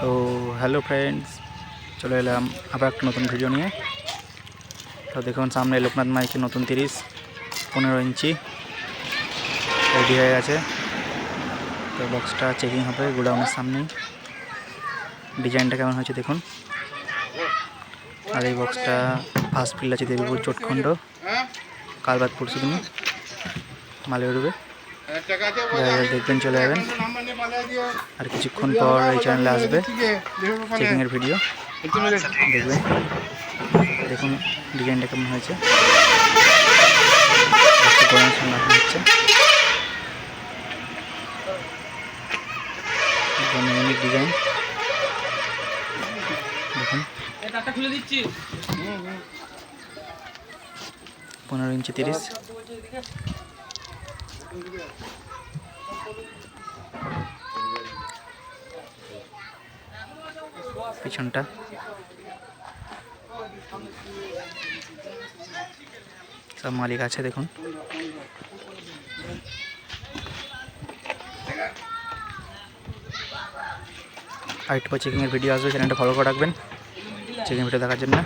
তো hello friends চলে এলাম আবার একটা নতুন ভিডিও নিয়ে। তো দেখুন, সামনে লোকনাথ মাইকের নতুন তিরিশ, পনেরো ইঞ্চি রেডি হয়ে গেছে। তো বক্সটা চেকিং হবে, গোডাউনের সামনেই। ডিজাইনটা কেমন হয়েছে দেখুন। আর এই বক্সটা ফার্স্ট ফিল্ড আছে দেবীপুর চোটখণ্ড কাল বাদ পরশু দিন মালে উঠবে দেখবেন, চলে যাবেন। আর কিছুক্ষণ পর এই চ্যানেলে আসবে চেকিংয়ের ভিডিও দেখবেন। দেখুন ডিজাইনটা কেমন হয়েছে। ডিজাইন পনেরো ইঞ্চি তিরিশ। পিছনটা। সব মালিক আছে, দেখুন। আর একটু পর চেকিংয়ের ভিডিও আসবে চ্যানেলটা ফলো করে রাখবেন। চেকিং ভিডিও দেখার জন্য।